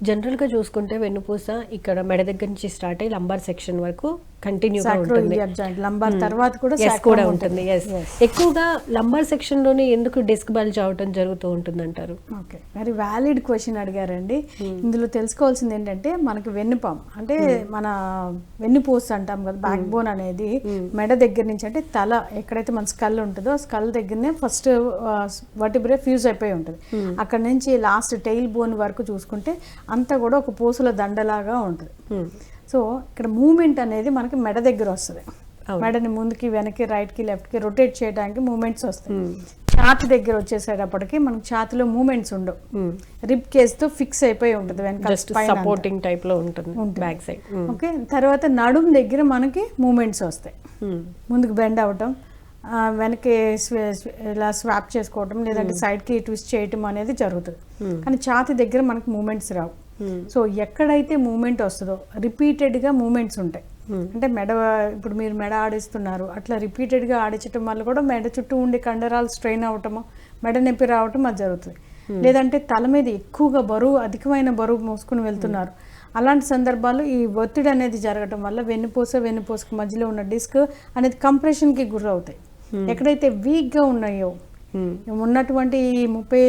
జనరల్గా చూసుకుంటే వెన్నుపూస ఇక్కడ మెడ దగ్గర నుంచి స్టార్ట్ అయ్యి లంబార్ సెక్షన్ వరకు కంటిన్యూగా ఉంటుంది. లంబార్ తర్వాత కూడా ఎస్ కూడా ఉంటుంది. ఎస్ ఎక్కువగా లంబార్ సెక్షన్లోనే ఎందుకు డిస్క్ బల్జ్ అవటం జరుగుతూ ఉంటుంది అంటారు ఓకే వెరీ వ్యాలిడ్ క్వశ్చన్ అడిగారండి ఇందులో తెలుసుకోవాల్సింది ఏంటంటే మనకి వెన్నుపాం అంటే మన వెన్నుపూస అంటాం కదా బ్యాక్ బోన్ అనేది మెడ దగ్గర నుంచి అంటే తల ఎక్కడైతే మన స్కల్ ఉంటుందో స్కల్ దగ్గరనే ఫస్ట్ వర్టిబ్రే ఫ్యూజ్ అయిపోయి ఉంటుంది. అక్కడ నుంచి లాస్ట్ టెయిల్ బోన్ వరకు చూసుకుంటే అంతా కూడా ఒక పూసల దండలాగా ఉంటుంది. సో ఇక్కడ మూమెంట్ అనేది మనకి మెడ దగ్గర వస్తుంది. మెడని ముందుకి వెనక్కి రైట్కి లెఫ్ట్కి రొటేట్ చేయడానికి మూమెంట్స్ వస్తాయి. ఛాతి దగ్గర వచ్చేసేటప్పటికి మనకి ఛాతిలో మూమెంట్స్ ఉండవు. రిప్ కేస్తో ఫిక్స్ అయిపోయి ఉంటుంది వెనక సపోర్టింగ్ టైప్లో ఉంటుంది బ్యాక్ సైడ్ ఓకే? తర్వాత నడుం దగ్గర మనకి మూమెంట్స్ వస్తాయి. ముందుకు బెండ్ అవటం ఆ, వెనక్కి ఇలా స్వాప్ చేసుకోవటం లేదంటే సైడ్కి ట్విస్ట్ చేయటం అనేది జరుగుతుంది. కానీ ఛాతి దగ్గర మనకి మూమెంట్స్ రావు. సో ఎక్కడైతే మూమెంట్ వస్తుందో రిపీటెడ్గా మూమెంట్స్ ఉంటాయి. అంటే మెడ ఇప్పుడు మీరు మెడ ఆడిస్తున్నారు అట్లా రిపీటెడ్గా ఆడించడం వల్ల కూడా మెడ చుట్టూ ఉండే కండరాలు స్ట్రెయిన్ అవటము మెడ నొప్పి రావటం అది జరుగుతుంది. లేదంటే తల మీద ఎక్కువగా బరువు అధికమైన బరువు మోసుకుని వెళ్తున్నారు. అలాంటి సందర్భాల్లో ఈ ఒత్తిడి అనేది జరగటం వల్ల వెన్నుపూస వెన్నుపూసకు మధ్యలో ఉన్న డిస్క్ అనేది కంప్రెషన్కి గురవుతాయి. ఎక్కడైతే వీక్గా ఉన్నాయో ఉన్నటువంటి ఈ ముప్పై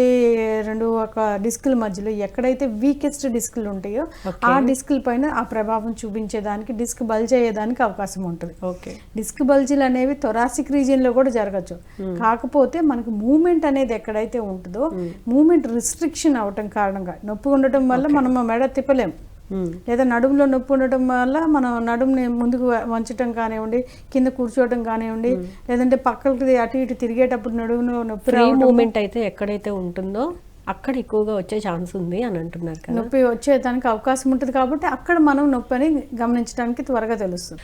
రెండు ఒక డిస్కుల మధ్యలో ఎక్కడైతే వీకెస్ట్ డిస్కులు ఉంటాయో ఆ డిస్కుల పైన ఆ ప్రభావం చూపించేదానికి డిస్క్ బల్జ్ అయ్యేదానికి అవకాశం ఉంటుంది. ఓకే. డిస్క్ బల్జీలు అనేవి థొరాసిక్ రీజియన్లో కూడా జరగచ్చు. కాకపోతే మనకు మూమెంట్ అనేది ఎక్కడైతే ఉంటుందో మూమెంట్ రిస్ట్రిక్షన్ అవటం కారణంగా నొప్పి ఉండటం వల్ల మనం మెడ తిప్పలేం. లేదా నడుములో నొప్పి ఉండటం వల్ల మనం నడుముని ముందుకు వంచటం కానివ్వండి కింద కూర్చోవడం కానివ్వండి లేదంటే పక్కకి అటు ఇటు తిరిగేటప్పుడు నడుములో నొప్పి మూమెంట్ అయితే ఎక్కడైతే ఉంటుందో అక్కడ ఎక్కువగా వచ్చే ఛాన్స్ ఉంది అని అంటున్నారు నొప్పి వచ్చేదానికి అవకాశం ఉంటుంది కాబట్టి అక్కడ మనం నొప్పి అని గమనించడానికి త్వరగా తెలుస్తుంది.